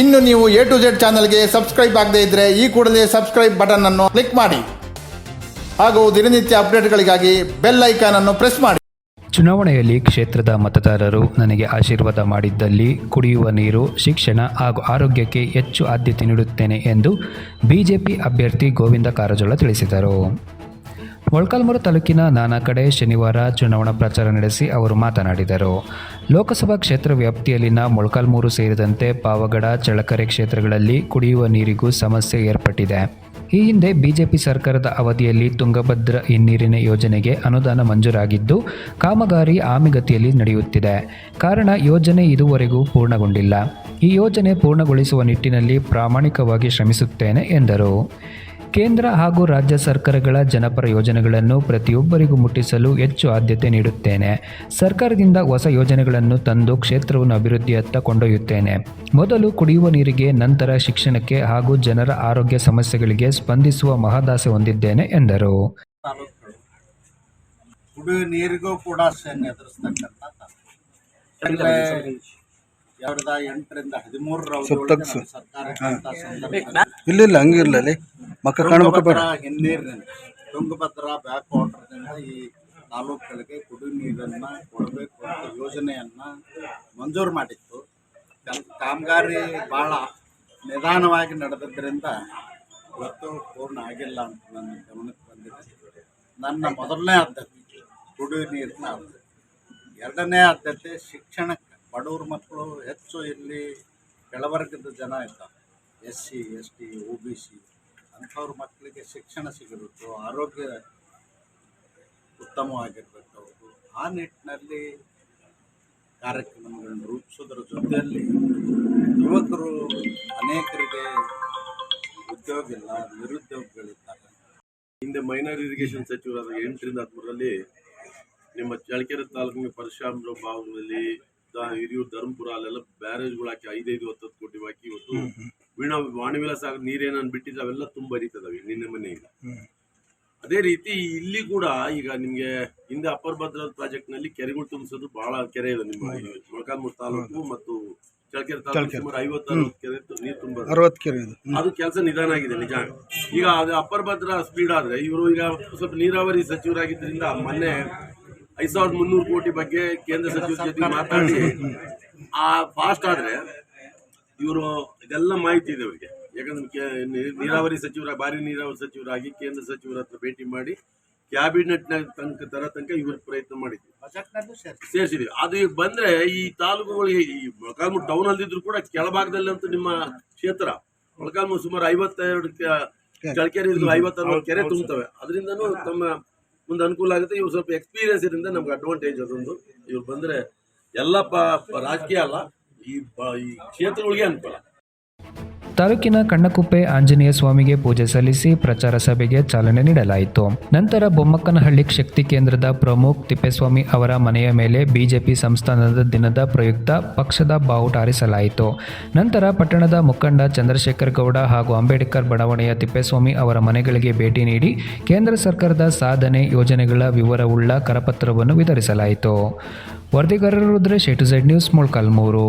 ಇನ್ನು ನೀವು A to Z ಚಾನಲ್ಗೆ ಸಬ್ಸ್ಕ್ರೈಬ್ ಆಗದೇ ಇದ್ರೆ ಈ ಕೂಡಲೇ ಸಬ್ಸ್ಕ್ರೈಬ್ ಬಟನ್ ಅನ್ನು ಕ್ಲಿಕ್ ಮಾಡಿ. ಹಾಗೂ ದಿನನಿತ್ಯ ಅಪ್ಡೇಟ್ಗಳಿಗಾಗಿ ಬೆಲ್ ಐಕಾನ್ ಅನ್ನು ಪ್ರೆಸ್ ಮಾಡಿ. ಚುನಾವಣೆಯಲ್ಲಿ ಕ್ಷೇತ್ರದ ಮತದಾರರು ನನಗೆ ಆಶೀರ್ವಾದ ಮಾಡಿದ್ದಲ್ಲಿ ಕುಡಿಯುವ ನೀರು, ಶಿಕ್ಷಣ ಹಾಗೂ ಆರೋಗ್ಯಕ್ಕೆ ಹೆಚ್ಚು ಆದ್ಯತೆ ನೀಡುತ್ತೇನೆ ಎಂದು ಬಿಜೆಪಿ ಅಭ್ಯರ್ಥಿ ಗೋವಿಂದ ಕಾರಜೋಳ ತಿಳಿಸಿದರು. ಮೊಳಕಾಲ್ಮೂರು ತಾಲೂಕಿನ ನಾನಾ ಕಡೆ ಶನಿವಾರ ಚುನಾವಣಾ ಪ್ರಚಾರ ನಡೆಸಿ ಅವರು ಮಾತನಾಡಿದರು. ಲೋಕಸಭಾ ಕ್ಷೇತ್ರ ವ್ಯಾಪ್ತಿಯಲ್ಲಿನ ಮೊಳಕಾಲ್ಮೂರು ಸೇರಿದಂತೆ ಪಾವಗಡ ಚಳಕರೆ ಕ್ಷೇತ್ರಗಳಲ್ಲಿ ಕುಡಿಯುವ ನೀರಿಗೂ ಸಮಸ್ಯೆ ಏರ್ಪಟ್ಟಿದೆ. ಈ ಹಿಂದೆ ಬಿಜೆಪಿ ಸರ್ಕಾರದ ಅವಧಿಯಲ್ಲಿ ತುಂಗಭದ್ರಾ ಹಿನ್ನೀರಿನ ಯೋಜನೆಗೆ ಅನುದಾನ ಮಂಜೂರಾಗಿದ್ದು, ಕಾಮಗಾರಿ ಆಮಿಗತಿಯಲ್ಲಿ ನಡೆಯುತ್ತಿದೆ. ಕಾರಣ, ಯೋಜನೆ ಇದುವರೆಗೂ ಪೂರ್ಣಗೊಂಡಿಲ್ಲ. ಈ ಯೋಜನೆ ಪೂರ್ಣಗೊಳಿಸುವ ನಿಟ್ಟಿನಲ್ಲಿ ಪ್ರಾಮಾಣಿಕವಾಗಿ ಶ್ರಮಿಸುತ್ತೇನೆ ಎಂದರು. ಕೇಂದ್ರ ಹಾಗೂ ರಾಜ್ಯ ಸರ್ಕಾರಗಳ ಜನಪರ ಯೋಜನೆಗಳನ್ನು ಪ್ರತಿಯೊಬ್ಬರಿಗೂ ಮುಟ್ಟಿಸಲು ಹೆಚ್ಚು ಆದ್ಯತೆ ನೀಡುತ್ತೇನೆ ಸರ್ಕಾರದಿಂದ ಹೊಸ ಯೋಜನೆಗಳನ್ನು ತಂದು ಕ್ಷೇತ್ರವನ್ನು ಅಭಿವೃದ್ಧಿಯತ್ತ ಕೊಂಡೊಯ್ಯುತ್ತೇನೆ ಮೊದಲು ಕುಡಿಯುವ ನೀರಿಗೆ, ನಂತರ ಶಿಕ್ಷಣಕ್ಕೆ ಹಾಗೂ ಜನರ ಆರೋಗ್ಯ ಸಮಸ್ಯೆಗಳಿಗೆ ಸ್ಪಂದಿಸುವ ಮಹದಾಸೆ ಹೊಂದಿದ್ದೇನೆ, ಎಂದರು ಕುಡಿಯುವ ನೀರಿಗೂ ಕೂಡ. ಸಾವಿರದ ಎಂಟರಿಂದ ಹದಿಮೂರರ ಇಲ್ಲ ಇಲ್ಲ ಹಂಗಿರ್ಲ ಅಲ್ಲಿ ಮಕ್ಕ ಕಾಣ್ಬೇಕು ಹಿನ್ನೀರಿನಿಂದ ತುಂಗಭದ್ರಾ ಬ್ಯಾಕ್ ವಾಟರ್ದಿಂದ ಈ ತಾಲೂಕುಗಳಿಗೆ ಕುಡಿಯುವ ನೀರನ್ನ ಕೊಡಬೇಕು ಅಂತ ಯೋಜನೆಯನ್ನ ಮಂಜೂರು ಮಾಡಿತ್ತು. ಕಾಮಗಾರಿ ಬಹಳ ನಿಧಾನವಾಗಿ ನಡೆದಿದ್ದರಿಂದ ಇವತ್ತು ಪೂರ್ಣ ಆಗಿಲ್ಲ ಅಂತ ನನ್ನ ಗಮನಕ್ಕೆ ಬಂದಿದೆ. ನನ್ನ ಮೊದಲನೇ ಆದ್ಯತೆ ಕುಡಿಯುವ ನೀರಿನ ಆದ್ಯತೆ. ಎರಡನೇ ಆದ್ಯತೆ ಶಿಕ್ಷಣಕ್ಕೆ ಬಡವ್ರ ಮಕ್ಕಳು ಹೆಚ್ಚು ಇಲ್ಲಿ ಕೆಳವರ್ಗದ ಜನ ಇದ್ದಾರೆ S C S T O B C ಅಂಥವ್ರ ಮಕ್ಕಳಿಗೆ ಶಿಕ್ಷಣ ಸಿಗಬೇಕು, ಆರೋಗ್ಯ ಉತ್ತಮವಾಗಿರ್ಬೇಕು. ಅವರು ಆ ನಿಟ್ಟಿನಲ್ಲಿ ಕಾರ್ಯಕ್ರಮಗಳನ್ನು ರೂಪಿಸೋದ್ರ ಜೊತೆಯಲ್ಲಿ ಯುವಕರು ಅನೇಕರಿಗೆ ಉದ್ಯೋಗ ಇಲ್ಲ, ನಿರುದ್ಯೋಗಗಳಿದ್ದಾರೆ. ಹಿಂದೆ ಮೈನರ್ ಇರಿಗೇಷನ್ ಸಚಿವರಾದ ಎಂಟರಿಂದ ಹದಿಮೂರರಲ್ಲಿ ನಿಮ್ಮ ಚಳ್ಳಕೆರೆ ತಾಲೂಕಿನ ಪರಶುರಾಮರ ಭಾಗದಲ್ಲಿ ಹಿರಿಯೂರು ಧರ್ಮಪುರ ಅಲ್ಲೆಲ್ಲ ಬ್ಯಾರೇಜ್ಗಳು ಹಾಕಿ ಐದೈದು ಹತ್ತತ್ತು ಕೋಟಿ ಹಾಕಿ ಇವತ್ತು ವೀಣಾ ವಾಣಿವಿಲಾಸ ನೀರ್ ನೀರೇನನ್ನು ಬಿಟ್ಟಿದ್ರೆ ಅವೆಲ್ಲ ತುಂಬ ಹರಿತದವೆ ನಿನ್ನೆ ಮನೆಯಿಂದ. ಅದೇ ರೀತಿ ಇಲ್ಲಿ ಕೂಡ ಈಗ ನಿಮಗೆ ಹಿಂದೆ ಅಪ್ಪರ್ ಭದ್ರಾ ಪ್ರಾಜೆಕ್ಟ್ನಲ್ಲಿ ಕೆರೆಗಳು ತುಂಬಿಸೋದು ಬಹಳ ಕೆರೆ ಇದೆ ನಿಮ್ಮ ಮೊಳಕಾಲ್ಮೂರು ತಾಲೂಕು ಮತ್ತು ಚಳಕೆರೆ ತಾಲೂಕು ಸುಮಾರು ಐವತ್ತು ಕೆರೆ ನೀರು ತುಂಬ ಅರವತ್ತು ಕೆರೆ ಇದು. ಅದು ಕೆಲಸ ನಿಧಾನ ಆಗಿದೆ ನಿಜ. ಈಗ ಅದು ಅಪ್ಪರ್ ಭದ್ರಾ ಸ್ಪೀಡ್ ಆದ್ರೆ ಇವರು ಈಗ ಸ್ವಲ್ಪ ನೀರಾವರಿ ಸಚಿವರಾಗಿದ್ದರಿಂದ ಮೊನ್ನೆ ಐದ್ ಸಾವಿರದ ಮುನ್ನೂರು ಕೋಟಿ ಬಗ್ಗೆ ಕೇಂದ್ರ ಸಚಿವರ ಜೊತೆ ಮಾತಾಡಿ ಆ ಫಾಸ್ಟ್ ಆದ್ರೆ ಇವರು ಇದೆಲ್ಲ ಮಾಹಿತಿ ಇದೆ ಅವರಿಗೆ. ಯಾಕಂದ್ರೆ ಕೆ- ನೀರಾವರಿ ಸಚಿವರ ಭಾರಿ ನೀರಾವರಿ ಸಚಿವರಾಗಿ ಕೇಂದ್ರ ಸಚಿವರ ಹತ್ರ ಭೇಟಿ ಮಾಡಿ ಕ್ಯಾಬಿನೆಟ್ ತನಕ ತರ ತನಕ ಇವರು ಪ್ರಯತ್ನ ಮಾಡಿದ್ವಿ ಸೇರಿಸಿದ್ವಿ. ಅದು ಈಗ ಬಂದ್ರೆ ಈ ತಾಲೂಕುಗಳಿಗೆ ಈ ಮೊಳಕಾಲ್ಮೂರು ಟೌನ್ ಅಲ್ಲಿದ್ರು ಕೂಡ ಕೆಳಭಾಗದಲ್ಲಿ ಅಂತೂ ನಿಮ್ಮ ಕ್ಷೇತ್ರ. ಮೊಳಕಾಲ್ಮೂರು ಸುಮಾರು ಐವತ್ತೆರಡು ಚಳಕೆರೆ ಐವತ್ತಾರು ಕೆರೆ ತುಂಬುತ್ತವೆ ಅದರಿಂದನೂ ತಮ್ಮ ಮುಂದೆ ಅನುಕೂಲ ಆಗುತ್ತೆ. ಇವ್ರು ಸ್ವಲ್ಪ ಎಕ್ಸ್ಪೀರಿಯನ್ಸ್ ಇರಿಂದ ನಮ್ಗೆ ಅಡ್ವಾಂಟೇಜ್ ಅದೊಂದು. ಇವ್ರು ಬಂದ್ರೆ ಎಲ್ಲ ಪ ರಾಜಕೀಯ ಅಲ್ಲ. ಈ ಈ ಕ್ಷೇತ್ರಗಳಿಗೆ ಅನುಕೂಲ. ತಾಲೂಕಿನ ಕಣ್ಣಕುಪ್ಪೆ ಆಂಜನೇಯ ಸ್ವಾಮಿಗೆ ಪೂಜೆ ಸಲ್ಲಿಸಿ ಪ್ರಚಾರ ಸಭೆಗೆ ಚಾಲನೆ ನೀಡಲಾಯಿತು. ನಂತರ ಬೊಮ್ಮಕ್ಕನಹಳ್ಳಿ ಶಕ್ತಿ ಕೇಂದ್ರದ ಪ್ರಮುಖ್ ತಿಪ್ಪೇಸ್ವಾಮಿ ಅವರ ಮನೆಯ ಮೇಲೆ ಬಿಜೆಪಿ ಸಂಸ್ಥಾನದ ದಿನದ ಪ್ರಯುಕ್ತ ಪಕ್ಷದ ಬಾವುಟ ಹಾರಿಸಲಾಯಿತು. ನಂತರ ಪಟ್ಟಣದ ಮುಖಂಡ ಚಂದ್ರಶೇಖರ್ ಗೌಡ ಹಾಗೂ ಅಂಬೇಡ್ಕರ್ ಬಡಾವಣೆಯ ತಿಪ್ಪೇಸ್ವಾಮಿ ಅವರ ಮನೆಗಳಿಗೆ ಭೇಟಿ ನೀಡಿ ಕೇಂದ್ರ ಸರ್ಕಾರದ ಸಾಧನೆ ಯೋಜನೆಗಳ ವಿವರವುಳ್ಳ ಕರಪತ್ರವನ್ನು ವಿತರಿಸಲಾಯಿತು. ವರದಿಗಾರರು Rudresh to Z news Molakalmuru.